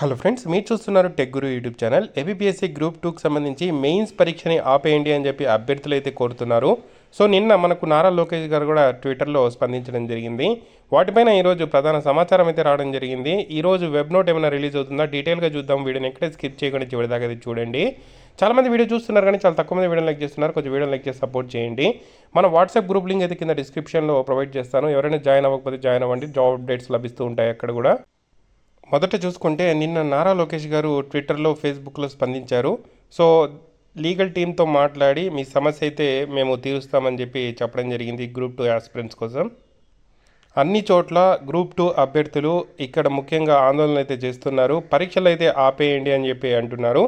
Hello friends మీరు చూస్తున్నారు tech guru YouTube channel APPSC group టూకి సంబంధించి మెయిన్స్ పరీక్షని ఆపేయండి అని చెప్పి అభ్యర్థులు అయితే కోరుతున్నారు. సో నిన్న మనకు నారా లోకేష్ గారు కూడా ట్విట్టర్లో స్పందించడం జరిగింది. వాటిపైన ఈరోజు ప్రధాన సమాచారం అయితే రావడం జరిగింది. ఈరోజు వెబ్ నోట్ ఏమైనా రిలీజ్ అవుతుందా? డీటెయిల్గా చూద్దాం. వీడియోని ఎక్కడే స్కిప్ చేయకుండా చివరిదాకా అయితే చూడండి. చాలా మంది వీడియో చూస్తున్నారు కానీ చాలా తక్కువ మంది వీడియో లైక్ చేస్తున్నారు. కొంచెం వీడియో లైక్ చేసి సపోర్ట్ చేయండి. మన వాట్సాప్ గ్రూప్ లింక్ అయితే కింద డిస్క్రిప్షన్లో ప్రొవైడ్ చేస్తాను. ఎవరైనా జాయిన్ అవ్వకపోతే జాయిన్ అవ్వండి. జాబ్ అప్డేట్స్ లభిస్తూ ఉంటాయి అక్కడ కూడా. మొదట చూసుకుంటే నిన్న నారా లోకేష్ గారు ట్విట్టర్లో ఫేస్బుక్లో స్పందించారు. సో లీగల్ టీంతో మాట్లాడి మీ సమస్య అయితే మేము తీరుస్తామని చెప్పి చెప్పడం జరిగింది గ్రూప్ టూ ఆస్పిరెంట్స్ కోసం. అన్ని చోట్ల గ్రూప్ టూ అభ్యర్థులు ఇక్కడ ముఖ్యంగా ఆందోళన అయితే చేస్తున్నారు. పరీక్షలు అయితే ఆపేయండి అని చెప్పి అంటున్నారు.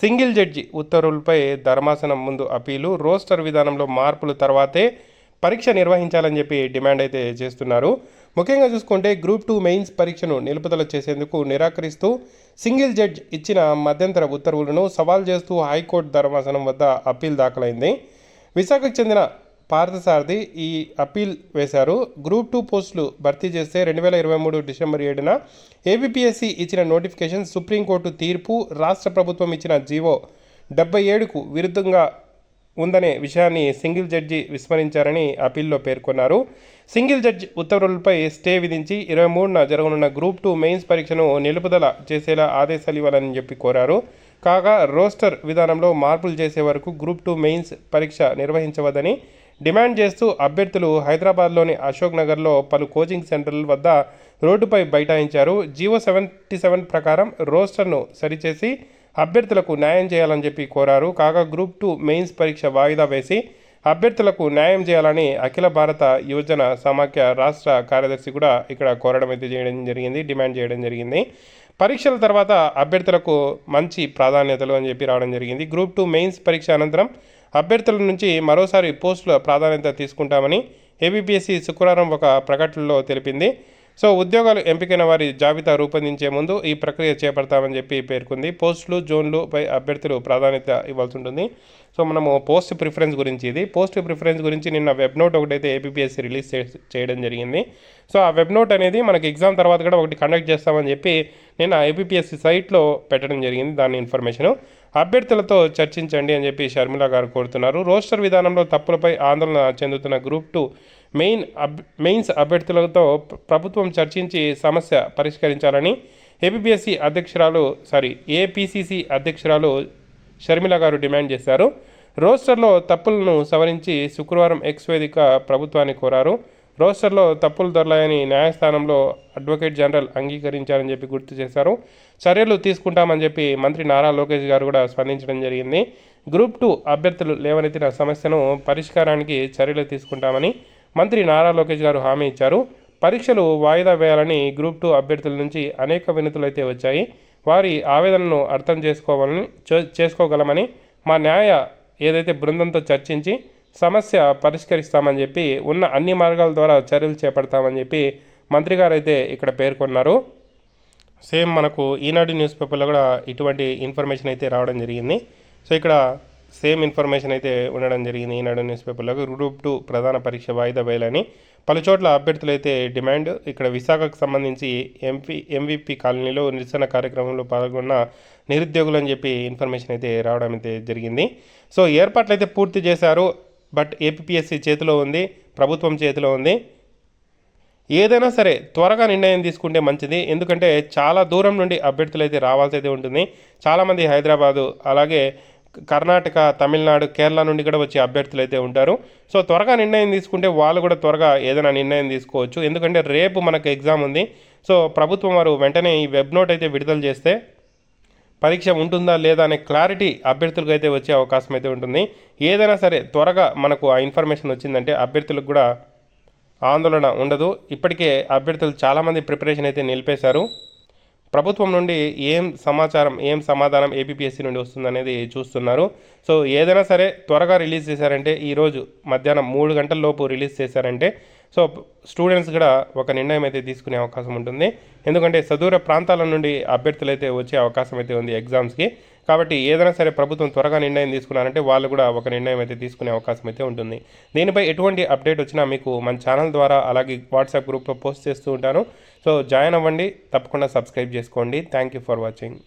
సింగిల్ జడ్జి ఉత్తర్వులపై ధర్మాసనం ముందు అప్పీలు రోస్టర్ విధానంలో మార్పుల తర్వాతే పరీక్ష నిర్వహించాలని చెప్పి డిమాండ్ అయితే చేస్తున్నారు. ముఖ్యంగా చూసుకుంటే గ్రూప్ టూ మెయిన్స్ పరీక్షను నిలుపుదల చేసేందుకు నిరాకరిస్తూ సింగిల్ జడ్జ్ ఇచ్చిన మధ్యంతర ఉత్తర్వులను సవాల్ చేస్తూ హైకోర్టు ధర్మాసనం వద్ద అప్పీల్ దాఖలైంది. విశాఖకు చెందిన పార్థసారథి ఈ అప్పీల్ వేశారు. గ్రూప్ టూ పోస్టులు భర్తీ చేస్తే రెండు వేల ఇరవై మూడు డిసెంబర్ ఏడున ఏబిపిఎస్సి ఇచ్చిన నోటిఫికేషన్ సుప్రీంకోర్టు తీర్పు రాష్ట్ర ప్రభుత్వం ఇచ్చిన జీవో డెబ్బై ఏడుకు విరుద్ధంగా ఉందనే విషయాన్ని సింగిల్ జడ్జి విస్మరించారని అప్పీల్లో పేర్కొన్నారు. సింగిల్ జడ్జి ఉత్తర్వులపై స్టే విధించి ఇరవై మూడున జరగనున్న గ్రూప్ టూ మెయిన్స్ పరీక్షను నిలుపుదల చేసేలా ఆదేశాలు ఇవ్వాలని చెప్పి కోరారు. కాగా రోస్టర్ విధానంలో మార్పులు చేసే వరకు గ్రూప్ టూ మెయిన్స్ పరీక్ష నిర్వహించవద్దని డిమాండ్ చేస్తూ అభ్యర్థులు హైదరాబాద్లోని అశోక్ నగర్లో పలు కోచింగ్ సెంటర్ల వద్ద రోడ్డుపై బైఠాయించారు. జీవో సెవెంటీ సెవెన్ ప్రకారం రోస్టర్ను సరిచేసి అభ్యర్థులకు న్యాయం చేయాలని చెప్పి కోరారు. కాగా గ్రూప్ టూ మెయిన్స్ పరీక్ష వాయిదా వేసి అభ్యర్థులకు న్యాయం చేయాలని అఖిల భారత యువజన సమాఖ్య రాష్ట్ర కార్యదర్శి కూడా ఇక్కడ కోరడం అయితే చేయడం జరిగింది డిమాండ్ చేయడం జరిగింది. పరీక్షల తర్వాత అభ్యర్థులకు మంచి ప్రాధాన్యతలు అని చెప్పి రావడం జరిగింది. గ్రూప్ టూ మెయిన్స్ పరీక్ష అనంతరం అభ్యర్థుల నుంచి మరోసారి పోస్టుల ప్రాధాన్యత తీసుకుంటామని ఏబిపిఎస్సి శుక్రవారం ఒక ప్రకటనలో తెలిపింది. సో ఉద్యోగాలు ఎంపికైన వారి జాబితా రూపొందించే ముందు ఈ ప్రక్రియ చేపడతామని చెప్పి పేర్కొంది. పోస్టులు జోన్లు పై అభ్యర్థులు ప్రాధాన్యత ఇవ్వాల్సి ఉంటుంది. సో మనము పోస్ట్ ప్రిఫరెన్స్ గురించి ఇది. పోస్ట్ ప్రిఫరెన్స్ గురించి నిన్న వెబ్ నోట్ ఒకటైతే ఏపీఎస్సీ రిలీజ్ చేయడం జరిగింది. సో ఆ వెబ్ నోట్ అనేది మనకి ఎగ్జామ్ తర్వాత కూడా ఒకటి కండక్ట్ చేస్తామని చెప్పి నిన్న ఏపీఎస్సీ సైట్లో పెట్టడం జరిగింది దాని ఇన్ఫర్మేషన్. అభ్యర్థులతో చర్చించండి అని చెప్పి షర్మిల గారు కోరుతున్నారు. రోస్టర్ విధానంలో తప్పులపై ఆందోళన చెందుతున్న గ్రూప్ టూ మెయిన్ అబ్ మెయిన్స్ అభ్యర్థులతో ప్రభుత్వం చర్చించి సమస్య పరిష్కరించాలని ఏపీబీఎస్సీ అధ్యక్షురాలు సారీ ఏపీసీసీ అధ్యక్షురాలు షర్మిల గారు డిమాండ్ చేశారు. రోస్టర్లో తప్పులను సవరించి శుక్రవారం ఎక్స్ వేదిక ప్రభుత్వాన్ని కోరారు. రోస్టర్లో తప్పులు దొరలాయని న్యాయస్థానంలో అడ్వకేట్ జనరల్ అంగీకరించారని చెప్పి గుర్తు చేశారు. చర్యలు తీసుకుంటామని చెప్పి మంత్రి నారా లోకేష్ గారు కూడా స్పందించడం జరిగింది. గ్రూప్ టూ అభ్యర్థులు లేవనెత్తిన సమస్యను పరిష్కారానికి చర్యలు తీసుకుంటామని మంత్రి నారా లోకేష్ గారు హామీ ఇచ్చారు. పరీక్షలు వాయిదా వేయాలని గ్రూప్ టూ అభ్యర్థుల నుంచి అనేక వినతులైతే వచ్చాయి. వారి ఆవేదనను అర్థం చేసుకోవాలని చే- చేసుకోగలమని మా న్యాయ ఏదైతే బృందంతో చర్చించి సమస్య పరిష్కరిస్తామని చెప్పి ఉన్న అన్ని మార్గాల ద్వారా చర్యలు చేపడతామని చెప్పి మంత్రి గారు అయితే ఇక్కడ పేర్కొన్నారు. సేమ్ మనకు ఈనాడు న్యూస్ పేపర్లో కూడా ఇటువంటి ఇన్ఫర్మేషన్ అయితే రావడం జరిగింది. సో ఇక్కడ సేమ్ ఇన్ఫర్మేషన్ అయితే ఉండడం జరిగింది ఈనాడు న్యూస్ పేపర్లో గ్రూప్ టూ ప్రధాన పరీక్ష వాయిదా వేయాలని పలు చోట్ల అభ్యర్థులు అయితే డిమాండ్. ఇక్కడ విశాఖకు సంబంధించి ఎంపీ ఎంవిపి కాలనీలో నిరసన కార్యక్రమంలో పాల్గొన్న నిరుద్యోగులు అని చెప్పి ఇన్ఫర్మేషన్ అయితే రావడం అయితే జరిగింది. సో ఏర్పాట్లు అయితే పూర్తి చేశారు బట్ ఏపీఎస్సి చేతిలో ఉంది ప్రభుత్వం చేతిలో ఉంది. ఏదైనా సరే త్వరగా నిర్ణయం తీసుకుంటే మంచిది ఎందుకంటే చాలా దూరం నుండి అభ్యర్థులు అయితే రావాల్సి అయితే ఉంటుంది. చాలామంది హైదరాబాదు అలాగే కర్ణాటక తమిళనాడు కేరళ నుండి కూడా వచ్చే అభ్యర్థులు అయితే ఉంటారు. సో త్వరగా నిర్ణయం తీసుకుంటే వాళ్ళు కూడా త్వరగా ఏదైనా నిర్ణయం తీసుకోవచ్చు. ఎందుకంటే రేపు మనకు ఎగ్జామ్ ఉంది. సో ప్రభుత్వం వారు వెంటనే ఈ వెబ్ నోట్ అయితే విడుదల చేస్తే పరీక్ష ఉంటుందా లేదా అనే క్లారిటీ అభ్యర్థులకు అయితే వచ్చే అవకాశం అయితే ఉంటుంది. ఏదైనా సరే త్వరగా మనకు ఆ ఇన్ఫర్మేషన్ వచ్చిందంటే అభ్యర్థులకు కూడా ఆందోళన ఉండదు. ఇప్పటికే అభ్యర్థులు చాలామంది ప్రిపరేషన్ అయితే నిలిపేశారు. ప్రభుత్వం నుండి ఏం సమాచారం ఏం సమాధానం ఏపీఎస్సీ నుండి వస్తుందనేది చూస్తున్నారు. సో ఏదైనా సరే త్వరగా రిలీజ్ చేశారంటే ఈరోజు మధ్యాహ్నం మూడు గంటల లోపు రిలీజ్ చేశారంటే సో స్టూడెంట్స్ కూడా ఒక నిర్ణయం అయితే తీసుకునే అవకాశం ఉంటుంది. ఎందుకంటే సదూర ప్రాంతాల నుండి అభ్యర్థులు అయితే వచ్చే అవకాశం అయితే ఉంది ఎగ్జామ్స్కి. కాబట్టి ఏదైనా సరే ప్రభుత్వం త్వరగా నిర్ణయం తీసుకున్నారంటే వాళ్ళు కూడా ఒక నిర్ణయం అయితే తీసుకునే అవకాశం అయితే ఉంటుంది. దీనిపై ఎటువంటి అప్డేట్ వచ్చినా మీకు మన ఛానల్ ద్వారా అలాగే వాట్సాప్ గ్రూప్లో పోస్ట్ చేస్తూ ఉంటాను. సో జాయిన్ అవ్వండి తప్పకుండా సబ్స్క్రైబ్ చేసుకోండి. Thank you for watching.